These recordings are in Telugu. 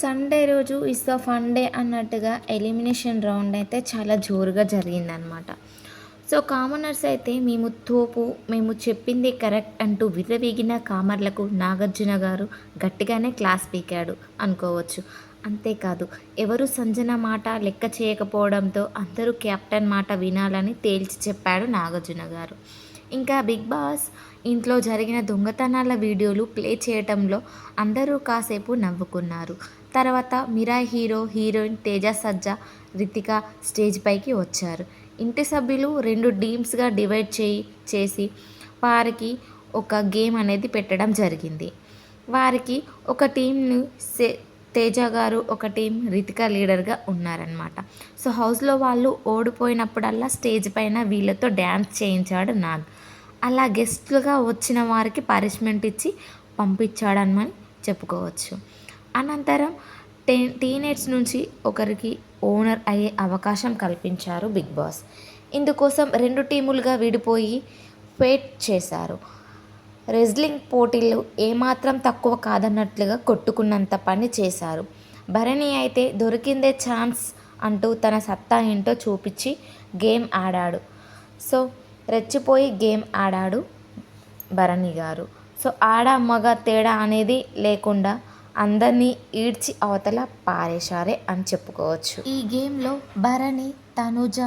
సండే రోజు ఇస్ ద ఫన్ డే అన్నట్టుగా ఎలిమినేషన్ రౌండ్ అయితే చాలా జోరుగా జరిగిందనమాట సో కామనర్స్ అయితే మేము తోపు మేము చెప్పింది కరెక్ట్ అంటూ విర్రవీగిన కామర్లకు నాగార్జున గారు గట్టిగానే క్లాస్ పీకాడు అనుకోవచ్చు. అంతేకాదు ఎవరు సంజన మాట లెక్క చేయకపోవడంతో అందరూ కెప్టెన్ మాట వినాలని తేల్చి చెప్పాడు నాగార్జున గారు. ఇంకా బిగ్ బాస్ ఇంట్లో జరిగిన దొంగతనాల వీడియోలు ప్లే చేయటంలో అందరూ కాసేపు నవ్వుకున్నారు. తర్వాత Mirai hero heroine Teja Sajja Ritika stage పైకి వచ్చారు. ఇంటి సభ్యులు రెండు టీమ్స్గా డివైడ్ చేయి చేసి వారికి ఒక గేమ్ అనేది పెట్టడం జరిగింది. వారికి ఒక టీంను సే తేజ గారు ఒక టీం రితిక లీడర్గా ఉన్నారనమాట సో హౌస్లో వాళ్ళు ఓడిపోయినప్పుడల్లా స్టేజ్ పైన వీళ్ళతో డ్యాన్స్ చేయించాడు నాగ్. అలా గెస్ట్లుగా వచ్చిన వారికి పనిష్మెంట్ ఇచ్చి పంపించాడని చెప్పుకోవచ్చు. అనంతరం టే టీనేజ్ నుంచి ఒకరికి ఓనర్ అయ్యే అవకాశం కల్పించారు బిగ్ బాస్. ఇందుకోసం రెండు టీములుగా విడిపోయి ఫేట్ చేశారు. రెజ్లింగ్ పోటీలు ఏమాత్రం తక్కువ కాదన్నట్లుగా కొట్టుకున్నంత పని చేశారు. భరణి అయితే దొరికిందే ఛాన్స్ అంటూ తన సత్తా ఏంటో చూపించి గేమ్ ఆడాడు. సో రెచ్చిపోయి గేమ్ ఆడాడు భరణి గారు. సో ఆడ మగ తేడా అనేది లేకుండా అందరినీ ఈడ్చి అవతల పారేశారే అని చెప్పుకోవచ్చు. ఈ గేమ్లో భరణి తనుజ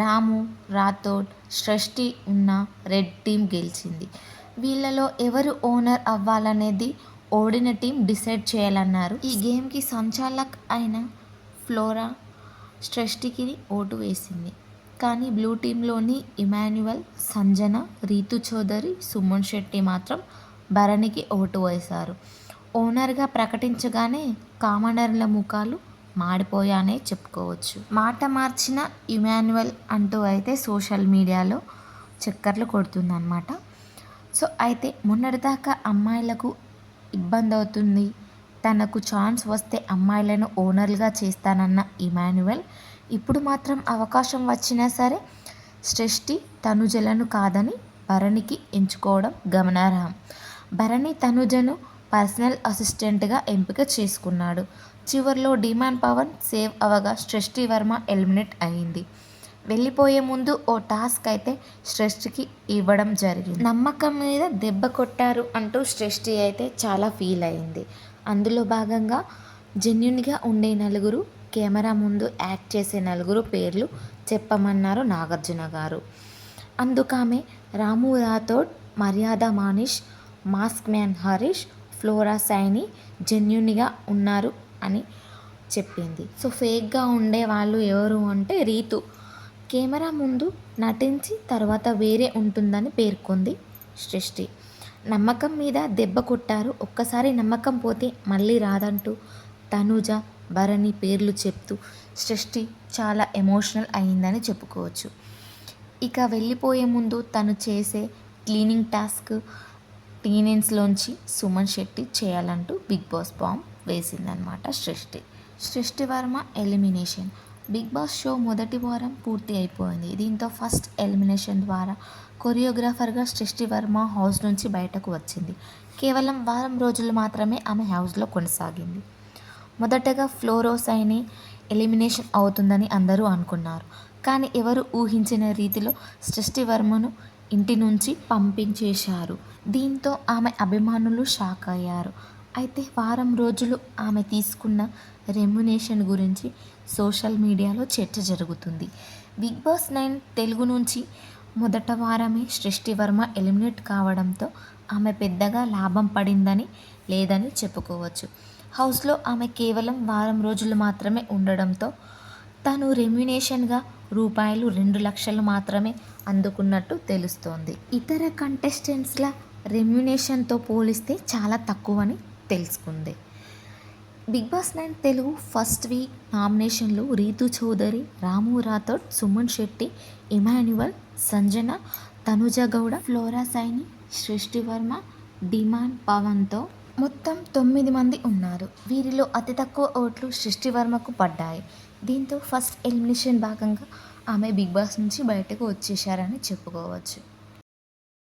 రాము రాథోడ్ సృష్టి ఉన్న రెడ్ టీం గెలిచింది. వీళ్ళలో ఎవరు ఓనర్ అవ్వాలనేది ఓడిన టీం డిసైడ్ చేయాలన్నారు. ఈ గేమ్కి సంచాలక్ అయిన ఫ్లోరా సృష్టికి ఓటు వేసింది. కానీ బ్లూ టీంలోని ఇమాన్యువల్ సంజన రీతు చౌదరి సుమన్ శెట్టి మాత్రం భరణికి ఓటు వేశారు. ఓనర్గా ప్రకటించగానే కామనర్ల ముఖాలు మాడిపోయానే చెప్పుకోవచ్చు. మాట మార్చిన ఇమాన్యువల్ అంటూ అయితే సోషల్ మీడియాలో చక్కర్లు కొడుతుందన్నమాట. సో అయితే మొన్నటిదాకా అమ్మాయిలకు ఇబ్బంది అవుతుంది తనకు ఛాన్స్ వస్తే అమ్మాయిలను ఓనర్లుగా చేస్తానన్న ఇమాన్యువల్ ఇప్పుడు మాత్రం అవకాశం వచ్చినా సరే సృష్టి తనుజలను కాదని భరణికి ఎంచుకోవడం గమనార్హం. భరణి తనుజను పర్సనల్ అసిస్టెంట్గా ఎంపిక చేసుకున్నాడు. చివరిలో డిమాండ్ పవన్ సేవ్ అవగా సృష్టి వర్మ ఎలిమినేట్ అయింది. వెళ్ళిపోయే ముందు ఓ టాస్క్ అయితే సృష్టికి ఇవ్వడం జరిగింది. నమ్మకం మీద దెబ్బ కొట్టారు అంటూ సృష్టి అయితే చాలా ఫీల్ అయింది. అందులో భాగంగా జెన్యున్గా ఉండే నలుగురు కెమెరా ముందు యాక్ట్ చేసే నలుగురు పేర్లు చెప్పమన్నారు నాగార్జున గారు. అందుకామె Ramu Rathod Maryada Manish mask man Harish Flora Saini జెన్యున్గా ఉన్నారు అని చెప్పింది. సో ఫేక్గా ఉండే వాళ్ళు ఎవరు అంటే రీతు. కెమెరా ముందు నటించి తర్వాత వేరే ఉంటుందని పేర్కొంది సృష్టి. నమ్మకం మీద దెబ్బ కొట్టారు. ఒక్కసారి నమ్మకం పోతే మళ్ళీ రాదంటూ తనుజ భరణి పేర్లు చెప్తూ సృష్టి చాలా ఎమోషనల్ అయిందని చెప్పుకోవచ్చు. ఇక వెళ్ళిపోయే ముందు తను చేసే క్లీనింగ్ టాస్క్ టీనేన్స్లోంచి సుమన్ శెట్టి చేయాలంటూ Bigg Boss bomb వేసిందనమాట Srishti. Srishti Varma elimination. Bigg Boss show మొదటి వారం పూర్తి అయిపోయింది. దీంతో ఫస్ట్ ఎలిమినేషన్ ద్వారా కొరియోగ్రాఫర్గా సృష్టి వర్మ హౌస్ నుంచి బయటకు వచ్చింది. కేవలం వారం రోజులు మాత్రమే ఆమె హౌస్లో కొనసాగింది. మొదటగా ఫ్లోరోసైని ఎలిమినేషన్ అవుతుందని అందరూ అనుకున్నారు. కానీ ఎవరు ఊహించిన రీతిలో సృష్టివర్మను ఇంటి నుంచి పంపించేశారు. దీంతో ఆమె అభిమానులు షాక్ అయ్యారు. అయితే వారం రోజులు ఆమె తీసుకున్న రెమ్యునేషన్ గురించి సోషల్ మీడియాలో చర్చ జరుగుతుంది. బిగ్ బాస్ నైన్ తెలుగు నుంచి మొదట వారమే సృష్టివర్మ ఎలిమినేట్ కావడంతో ఆమె పెద్దగా లాభం పడిందని లేదని చెప్పుకోవచ్చు. హౌస్లో ఆమె కేవలం వారం రోజులు మాత్రమే ఉండడంతో తను రెమ్యునేషన్గా రూపాయలు రెండు లక్షలు మాత్రమే అందుకున్నట్టు తెలుస్తోంది. ఇతర కంటెస్టెంట్స్ల రెమ్యునేషన్తో పోలిస్తే చాలా తక్కువని తెలుసుకుంది. Bigg Boss nine Telugu first week నామినేషన్లు Ritu Chowdary Ramu Rathod Suman Shetty Emmanuel Sanjana Tanuja Gowda flora Saini Srishti Varma demon పవన్తో మొత్తం తొమ్మిది మంది ఉన్నారు. వీరిలో అతి తక్కువ ఓట్లు సృష్టివర్మకు పడ్డాయి. దీంతో ఫస్ట్ ఎలిమినేషన్ భాగంగా ఆమె బిగ్ బాస్ నుంచి బయటకు వచ్చేసారని చెప్పుకోవచ్చు.